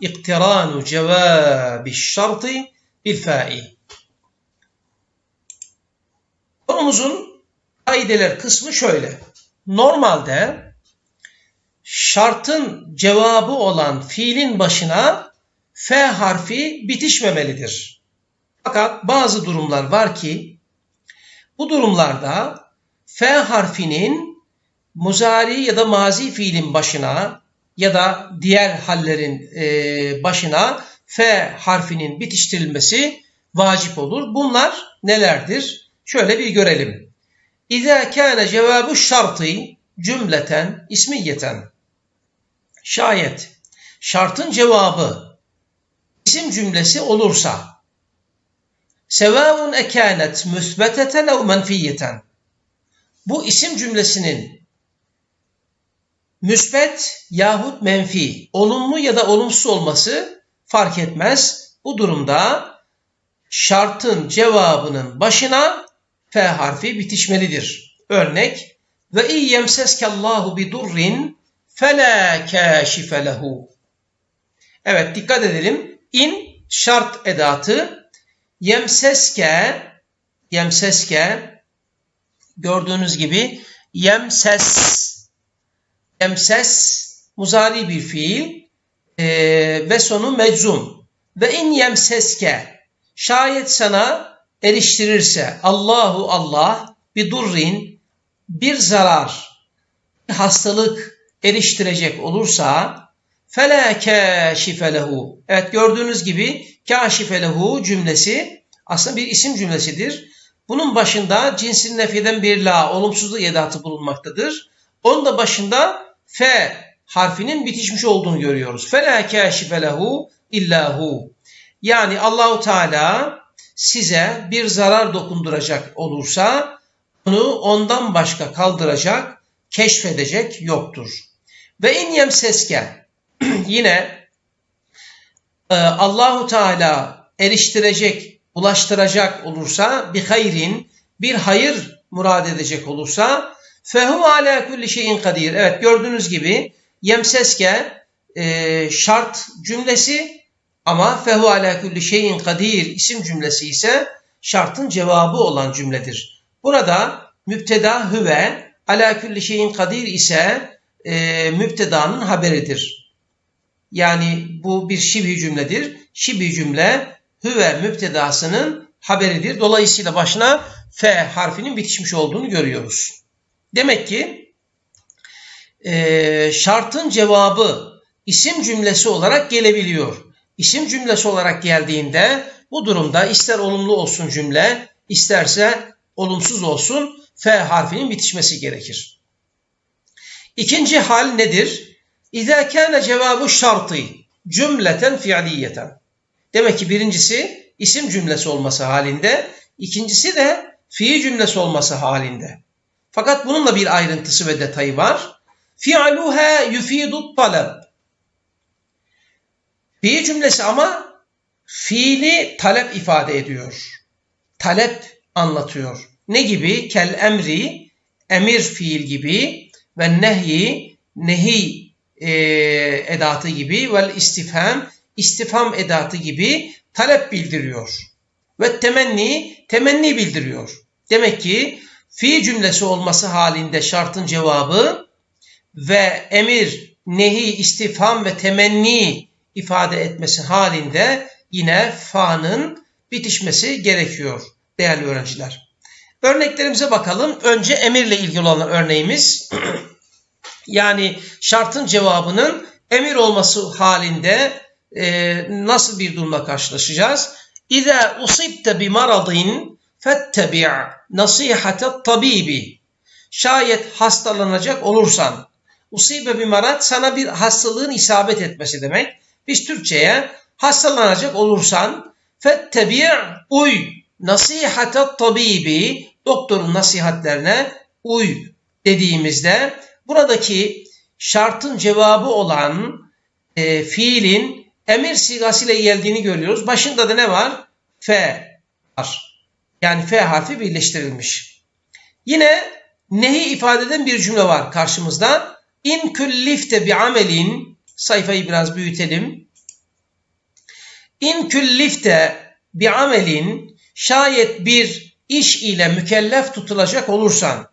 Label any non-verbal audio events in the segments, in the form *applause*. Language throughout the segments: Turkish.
iktiranu cevabi şartı bil fa'i. Konumuzun kaideler kısmı şöyle. Normalde şartın cevabı olan fiilin başına F harfi bitişmemelidir. Fakat bazı durumlar var ki bu durumlarda F harfinin muzari ya da mazi fiilin başına ya da diğer hallerin e, başına F harfinin bitiştirilmesi vacip olur. Bunlar nelerdir? Şöyle bir görelim. İza kana cevabu şartı cümleten ismiyeten. Şayet şartın cevabı isim cümlesi olursa sevâun ekânet müsbeteten ev menfiyeten. Bu isim cümlesinin müsbet yahut menfi, olumlu ya da olumsuz olması fark etmez. Bu durumda şartın cevabının başına F harfi bitişmelidir. Örnek ve iyyemseskallahu bi durrin fela kâşife lehu. Evet dikkat edelim. İn şart edatı yemseske yemseske gördüğünüz gibi yemses yemses muzari bir fiil e, ve sonu meczum ve in yemseske şayet sana eriştirirse Allahu Allah bir durrin bir zarar bir hastalık eriştirecek olursa fela kâşife lehu. Evet gördüğünüz gibi kâşife lehu cümlesi aslında bir isim cümlesidir. Bunun başında cinsin nefiden bir la, olumsuzluk edatı bulunmaktadır. Onun da başında fe harfinin bitişmiş olduğunu görüyoruz. Fela kâşife lehu illahu. Yani Allahu Teala size bir zarar dokunduracak olursa onu ondan başka kaldıracak, keşfedecek yoktur. Ve in yemseske *clears throat* yine e, Allahu Teala eriştirecek, ulaştıracak olursa bir hayrin, bir hayır murad edecek olursa fehu ala kulli şeyin kadir. Evet gördüğünüz gibi yemseske e, şart cümlesi ama fehu ala kulli şeyin kadir isim cümlesi ise şartın cevabı olan cümledir. Burada müpteda hüve ala kulli şeyin kadir ise e, müptedanın haberidir. Yani bu bir şibhi cümledir. Şibhi cümle hüve müptedasının haberidir. Dolayısıyla başına F harfinin bitişmiş olduğunu görüyoruz. Demek ki e, şartın cevabı isim cümlesi olarak gelebiliyor. İsim cümlesi olarak geldiğinde bu durumda ister olumlu olsun cümle, isterse olumsuz olsun F harfinin bitişmesi gerekir. İkinci hal nedir? İzâ kâne cevabı şartı cümleten fiiliyeten. Demek ki birincisi isim cümlesi olması halinde, ikincisi de fiil cümlesi olması halinde. Fakat bununla bir ayrıntısı ve detayı var. Fi'luha yufidu talep. Fiil cümlesi ama fiili talep ifade ediyor. Talep anlatıyor. Ne gibi? Kel emri, emir fiil gibi ve nehi, nehi e, edatı gibi ve istifham, istifham edatı gibi talep bildiriyor. Ve temenni, temenni bildiriyor. Demek ki fi cümlesi olması halinde şartın cevabı ve emir, nehi, istifham ve temenni ifade etmesi halinde yine fa'nın bitişmesi gerekiyor değerli öğrenciler. Örneklerimize bakalım. Önce emirle ilgili olan örneğimiz *clears throat* yani şartın cevabının emir olması halinde e, nasıl bir durumla karşılaşacağız? İza usibte bi maradin fettebi' nasihate tabibi. Şayet hastalanacak olursan, usibe bir marat sana bir hastalığın isabet etmesi demek. Biz Türkçe'ye hastalanacak olursan fettebi' uy nasihate tabibi doktorun nasihatlerine uy dediğimizde buradaki şartın cevabı olan e, fiilin emir sigasıyla geldiğini görüyoruz. Başında da ne var? F var. Yani F harfi birleştirilmiş. Yine nehi ifade eden bir cümle var karşımızda. İn küllifte bi amelin sayfayı biraz büyütelim. İn küllifte bi amelin şayet bir iş ile mükellef tutulacak olursan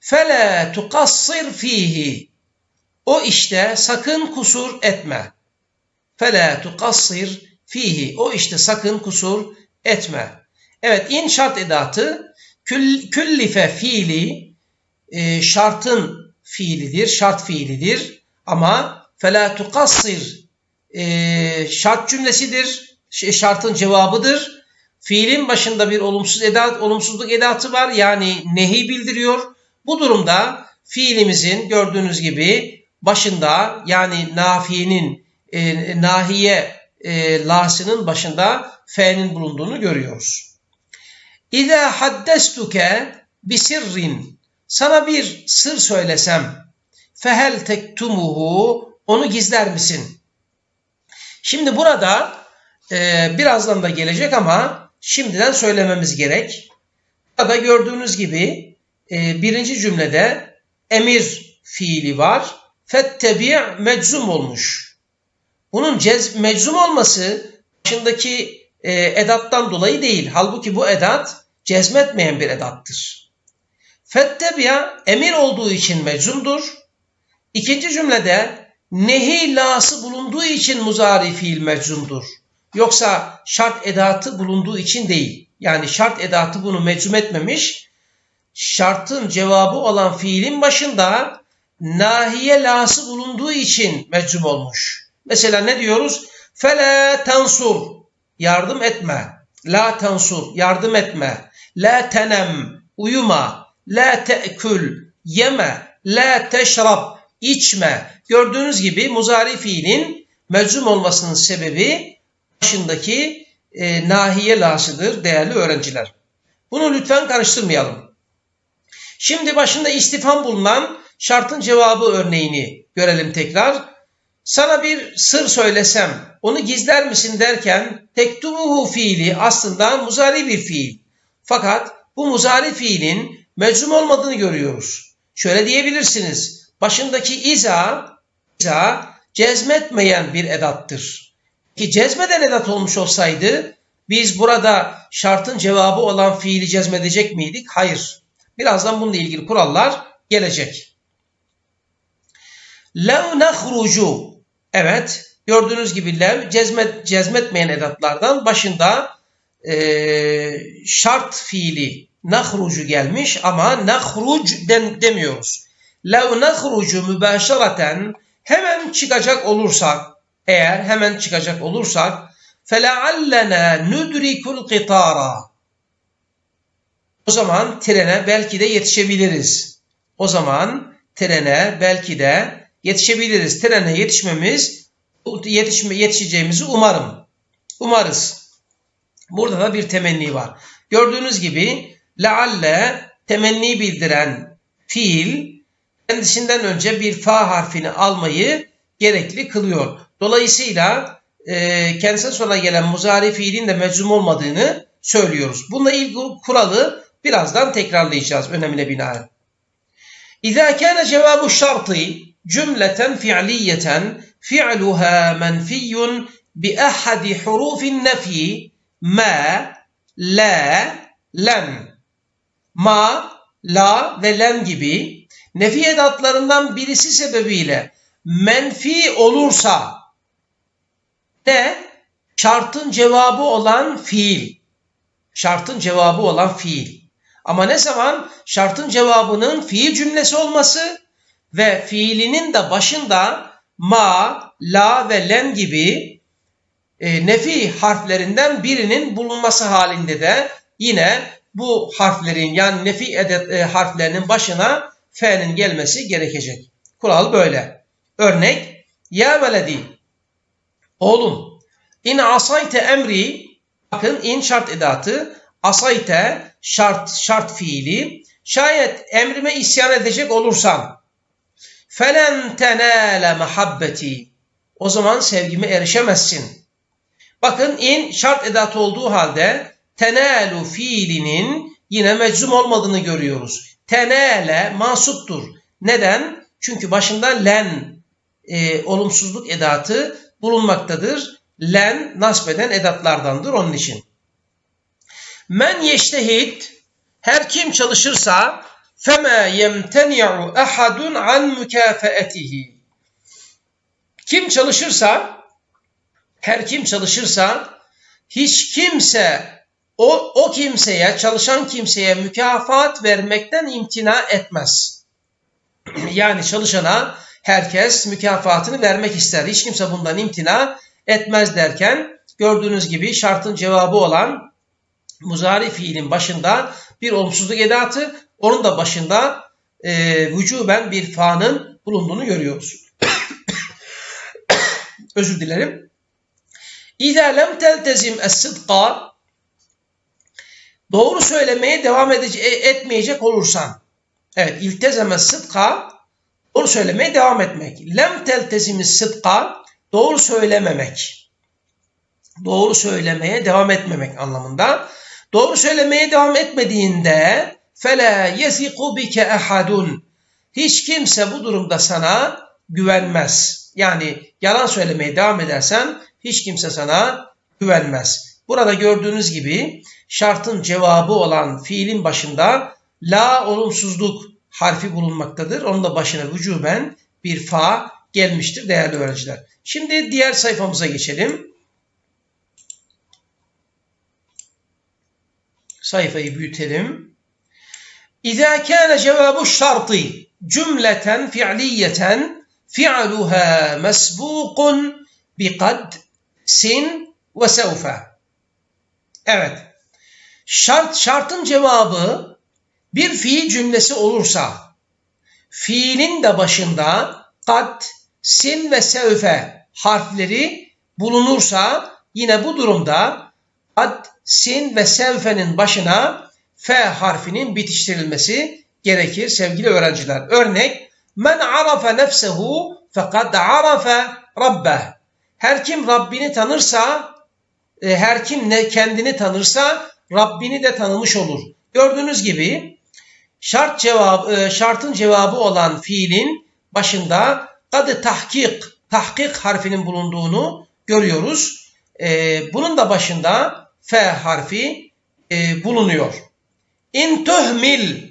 fele tukassir fihi o işte sakın kusur etme. Fele tukassir fihi o işte sakın kusur etme. Evet in şart edatı kül, küllife fiili e, şartın fiilidir, şart fiilidir. Ama fela tukassir e, şart cümlesidir, şartın cevabıdır. Fiilin başında bir olumsuz edat, olumsuzluk edatı var. Yani nehi bildiriyor. Bu durumda fiilimizin gördüğünüz gibi başında yani nafiyenin e, nahiye e, lasının başında f'nin bulunduğunu görüyoruz. İza haddestuke bisirrin sana bir sır söylesem fehel tektumuhu onu gizler misin? Şimdi burada e, birazdan da gelecek ama şimdiden söylememiz gerek. Burada gördüğünüz gibi e, birinci cümlede emir fiili var. Fettebi' meczum olmuş. Bunun cez, meczum olması başındaki e, edattan dolayı değil. Halbuki bu edat cezmetmeyen bir edattır. Fettebi'a emir olduğu için meczumdur. İkinci cümlede nehi lası bulunduğu için muzari fiil meczumdur. Yoksa şart edatı bulunduğu için değil. Yani şart edatı bunu meczum etmemiş. Şartın cevabı olan fiilin başında nahiye lası bulunduğu için meczum olmuş. Mesela ne diyoruz? Fele tansur yardım etme. La tansur yardım etme. La tenem uyuma. La te'kül yeme. La teşrab içme. Gördüğünüz gibi muzari fiilin meczum olmasının sebebi başındaki e, nahiye lasıdır değerli öğrenciler. Bunu lütfen karıştırmayalım. Şimdi başında istifam bulunan şartın cevabı örneğini görelim tekrar. Sana bir sır söylesem onu gizler misin derken tektumuhu fiili aslında muzari bir fiil. Fakat bu muzari fiilin meczum olmadığını görüyoruz. Şöyle diyebilirsiniz. Başındaki iza, iza cezmetmeyen bir edattır. Ki cezmeden edat olmuş olsaydı biz burada şartın cevabı olan fiili cezmedecek miydik? Hayır. Birazdan bununla ilgili kurallar gelecek. Lev nehrucu. Evet. Gördüğünüz gibi lev cezmet, cezmetmeyen edatlardan başında e, şart fiili nahrucu gelmiş ama nahruc den, demiyoruz. Lev nahrucu mübaşaraten hemen çıkacak olursak eğer hemen çıkacak olursak فَلَعَلَّنَا نُدْرِكُ الْقِطَارَ O zaman trene belki de yetişebiliriz. O zaman trene belki de yetişebiliriz. Trene yetişmemiz, yetişme, yetişeceğimizi umarım. Umarız. Burada da bir temenni var. Gördüğünüz gibi lealle temenni bildiren fiil kendisinden önce bir fa harfini almayı gerekli kılıyor. Dolayısıyla e, kendisine sonra gelen muzari fiilin de meczum olmadığını söylüyoruz. Bununla ilgili kuralı birazdan tekrarlayacağız önemine binaen. İzâ kâne cevâbu şartı cümleten fi'liyeten fi'luha menfiyyun bi ahadi hurufin nefi ma, la, len. Ma, la ve len gibi nefi edatlarından birisi sebebiyle menfi olursa de şartın cevabı olan fiil. Şartın cevabı olan fiil. Ama ne zaman şartın cevabının fiil cümlesi olması ve fiilinin de başında ma, la ve len gibi e, nefi harflerinden birinin bulunması halinde de yine bu harflerin yani nefi edet e, harflerinin başına f'nin gelmesi gerekecek. Kural böyle. Örnek ya veledi oğlum in asayte emri bakın in şart edatı asayte şart şart fiili şayet emrime isyan edecek olursan felen tenale muhabbeti o zaman sevgime erişemezsin. Bakın in şart edatı olduğu halde tenalu fiilinin yine meczum olmadığını görüyoruz. Tenale masuttur. Neden? Çünkü başında len e, olumsuzluk edatı bulunmaktadır. len nasbeden edatlardandır onun için. Men yeştehid her kim çalışırsa fema yemteni'u ahadun an mükafeetihi. Kim çalışırsa her kim çalışırsa hiç kimse o, o kimseye, çalışan kimseye mükafat vermekten imtina etmez. yani çalışana herkes mükafatını vermek ister. Hiç kimse bundan imtina etmez derken gördüğünüz gibi şartın cevabı olan muzari fiilin başında bir olumsuzluk edatı, onun da başında e, vücuben bir fa'nın bulunduğunu görüyoruz. *coughs* Özür dilerim. İzâ lem teltezim es-sıdqa doğru söylemeye devam edece- e, etmeyecek olursan evet iltezeme sıdka doğru söylemeye devam etmek. Lem teltezimi sıdka doğru söylememek. Doğru söylemeye devam etmemek anlamında. Doğru söylemeye devam etmediğinde fela yesiku bike ahadun. Hiç kimse bu durumda sana güvenmez. Yani yalan söylemeye devam edersen hiç kimse sana güvenmez. Burada gördüğünüz gibi şartın cevabı olan fiilin başında la olumsuzluk harfi bulunmaktadır. Onun da başına vücuben bir fa gelmiştir değerli öğrenciler. Şimdi diğer sayfamıza geçelim. Sayfayı büyütelim. İzâ kâne cevâbu şartı cümleten fi'liyeten fi'luha mesbûkun biqad sin ve sevfe. Evet. Şart, şartın cevabı bir fiil cümlesi olursa fiilin de başında kad, sin ve sevfe harfleri bulunursa yine bu durumda kad, sin ve sevfenin başına f harfinin bitiştirilmesi gerekir sevgili öğrenciler. Örnek men arafe nefsehu fekad arafe rabbeh. Her kim Rabbini tanırsa, e, her kim ne kendini tanırsa Rabbini de tanımış olur. Gördüğünüz gibi şart cevap e, şartın cevabı olan fiilin başında kadı tahkik tahkik harfinin bulunduğunu görüyoruz. E, bunun da başında f harfi bulunuyor. İn tuhmil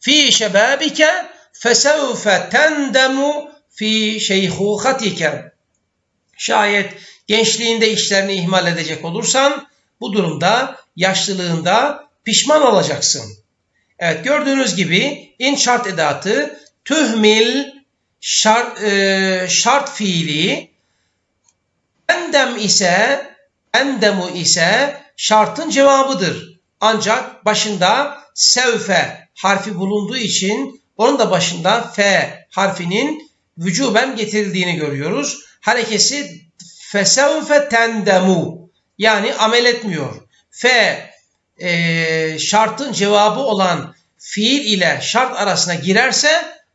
fi şebabike fesevfe tendemu fi şeyhuhatike. Şayet gençliğinde işlerini ihmal edecek olursan bu durumda yaşlılığında pişman olacaksın. Evet gördüğünüz gibi in şart edatı tühmil şart, e, şart fiili endem ise endemu ise şartın cevabıdır. Ancak başında sevfe harfi bulunduğu için onun da başında f harfinin vücuben getirildiğini görüyoruz. Harekesi fesevfe tendemu yani amel etmiyor. F e, şartın cevabı olan fiil ile şart arasına girerse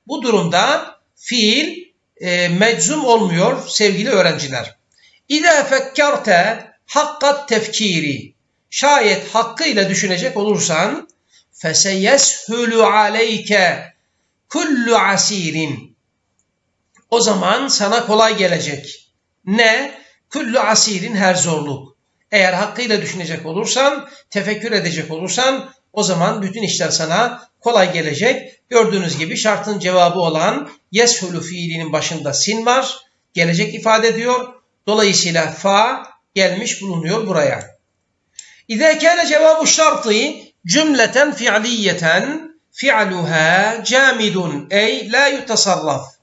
bu durumda fiil e, meczum olmuyor sevgili öğrenciler. İza fekkerte hakkat tefkiri şayet hakkıyla düşünecek olursan feseyeshulu aleyke kullu asirin o zaman sana kolay gelecek. Ne? Kullu asirin her zorluk. Eğer hakkıyla düşünecek olursan, tefekkür edecek olursan o zaman bütün işler sana kolay gelecek. Gördüğünüz gibi şartın cevabı olan yeshulu fiilinin başında sin var. Gelecek ifade ediyor. Dolayısıyla fa gelmiş bulunuyor buraya. İzâ kâne cevabu şartı cümleten fi'liyeten fi'luha camidun ey la yutasarraf.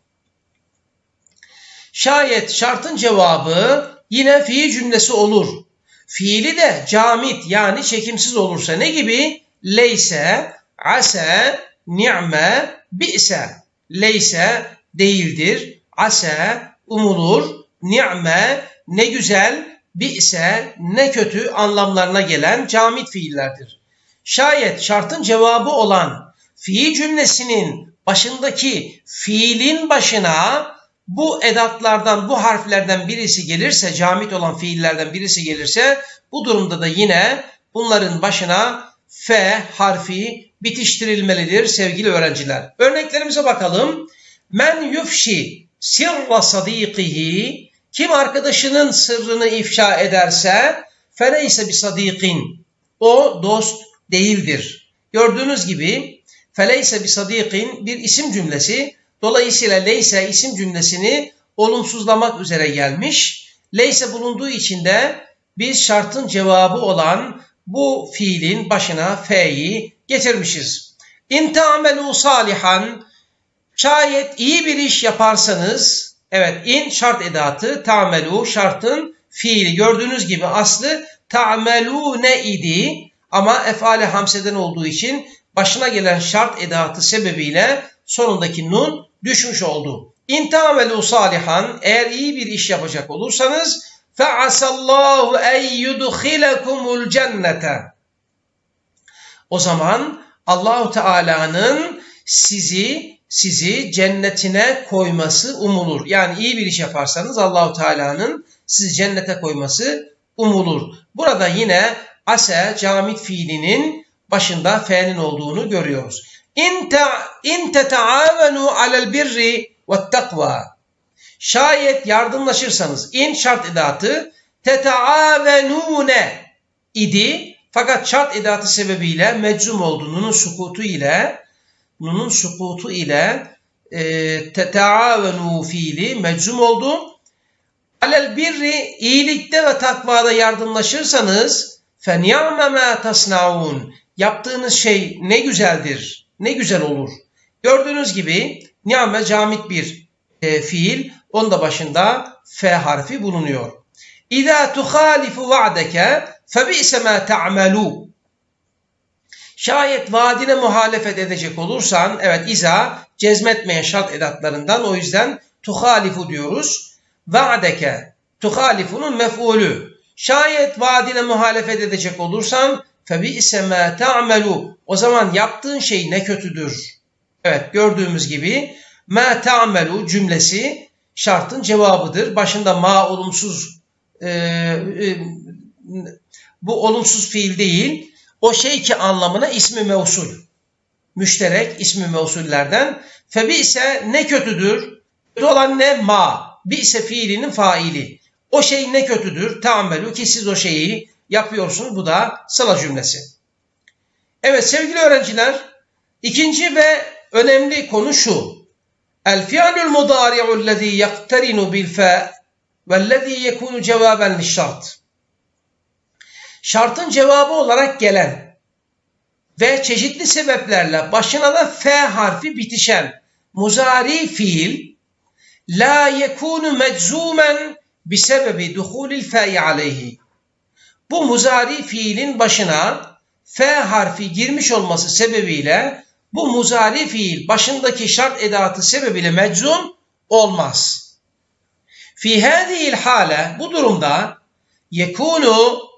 Şayet şartın cevabı yine fiil cümlesi olur. Fiili de camit yani çekimsiz olursa ne gibi? Leyse, ase, ni'me, bi'se. Leyse değildir, ase umulur, ni'me ne güzel, bi'se ne kötü anlamlarına gelen camit fiillerdir. Şayet şartın cevabı olan fiil cümlesinin başındaki fiilin başına bu edatlardan, bu harflerden birisi gelirse, camit olan fiillerden birisi gelirse bu durumda da yine bunların başına F harfi bitiştirilmelidir sevgili öğrenciler. Örneklerimize bakalım. Men yufşi sirra sadiqihi Kim arkadaşının sırrını ifşa ederse feleyse bir sadikin. O dost değildir. Gördüğünüz gibi feleyse bir sadikin bir isim cümlesi. Dolayısıyla leyse isim cümlesini olumsuzlamak üzere gelmiş. Leyse bulunduğu için de biz şartın cevabı olan bu fiilin başına fe'yi getirmişiz. İn ta'melu salihan şayet iyi bir iş yaparsanız evet in şart edatı ta'melu şartın fiili. Gördüğünüz gibi aslı ta'melune idi? Ama efale hamseden olduğu için başına gelen şart edatı sebebiyle sonundaki nun düşmüş oldu. İn ta'melu salihan eğer iyi bir iş yapacak olursanız fe'asallahu en yudkhilekumul cennete. O zaman Allahu Teala'nın sizi sizi cennetine koyması umulur. Yani iyi bir iş yaparsanız Allahu Teala'nın sizi cennete koyması umulur. Burada yine ase camit fiilinin başında fe'nin olduğunu görüyoruz. İn teteavenu alel birri ve takva. Şayet yardımlaşırsanız in şart edatı teteavenune idi fakat şart edatı sebebiyle meczum oldu. Nunun sukutu ile nunun sukutu ile e, teteavenu fiili meczum oldu. Alel birri iyilikte ve takvada yardımlaşırsanız feniyame ma tasnaun yaptığınız şey ne güzeldir, ne güzel olur. Gördüğünüz gibi ni'me camit bir e, fiil, onda başında f harfi bulunuyor. İza tuhalifu va'deke febi'se ma ta'melu. Şayet vaadine muhalefet edecek olursan, evet iza cezmetmeyen şart edatlarından o yüzden tuhalifu diyoruz. Va'deke tuhalifunun mef'ulü. Şayet vaadine muhalefet edecek olursan febi'se ma ta'melu. O zaman yaptığın şey ne kötüdür. Evet gördüğümüz gibi ma ta'melu cümlesi şartın cevabıdır. Başında ma olumsuz e, e, bu olumsuz fiil değil. O şey ki anlamına ismi mevsul. Müşterek ismi mevsullerden. Febi ise ne kötüdür? Kötü olan ne? Ma. Bi ise fiilinin faili. O şey ne kötüdür? Teammelu ki siz o şeyi yapıyorsunuz. Bu da sıla cümlesi. Evet sevgili öğrenciler ikinci ve önemli konu şu. El fi'lul mudari'u lezî bil fe vellezî yekunu cevaben şart. Şartın cevabı olarak gelen ve çeşitli sebeplerle başına da f harfi bitişen muzari fiil la yekunu meczumen bi sebebi duhulil fe'i aleyhi. Bu muzari fiilin başına f harfi girmiş olması sebebiyle bu muzari fiil başındaki şart edatı sebebiyle meczum olmaz. Fi hadihi'l hale bu durumda yekunu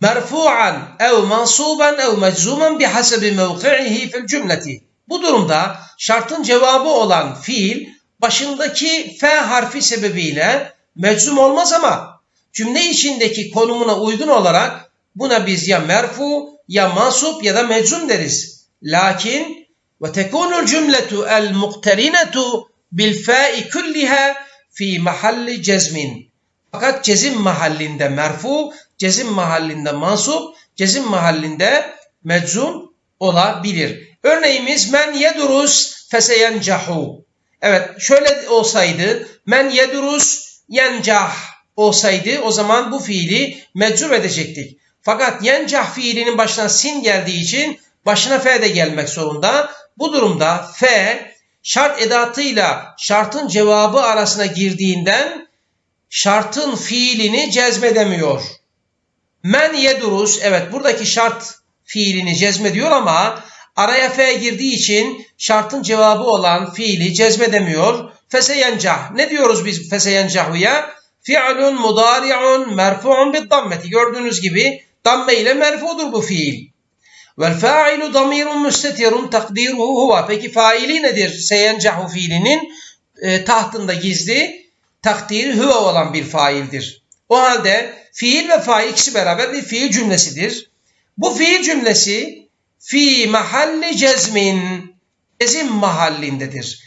merfu'an ev mansuban ev meczuman bihasebi mevki'ihi fil cümleti. Bu durumda şartın cevabı olan fiil başındaki f harfi sebebiyle meczum olmaz ama cümle içindeki konumuna uygun olarak buna biz ya merfu ya mansup ya da meczum deriz. Lakin ve tekunul cümletu el muqterinatu bil fa'i kulliha fi mahalli cezmin. Fakat cezim mahallinde merfu, cezim mahallinde mansup, cezim mahallinde meczum olabilir. Örneğimiz men yedurus feseyencahu. Evet şöyle olsaydı men yedurus yencah olsaydı o zaman bu fiili meczum edecektik. Fakat yencah fiilinin başına sin geldiği için başına f de gelmek zorunda. Bu durumda f şart edatıyla şartın cevabı arasına girdiğinden şartın fiilini cezmedemiyor. Men yedurus evet buradaki şart fiilini cezmediyor ama araya f girdiği için şartın cevabı olan fiili cezmedemiyor. Feseyencah. Ne diyoruz biz feseyencahuya? Fi'lun mudari'un merfu'un bid dammeti. Gördüğünüz gibi damme ile merfudur bu fiil. Vel fa'ilu damirun müstetirun takdiruhu huve. Peki faili nedir? Seyencahu fiilinin e, tahtında gizli takdiri huve olan bir faildir. O halde fiil ve fail ikisi beraber bir fiil cümlesidir. Bu fiil cümlesi fi mahalli cezmin cezim mahallindedir.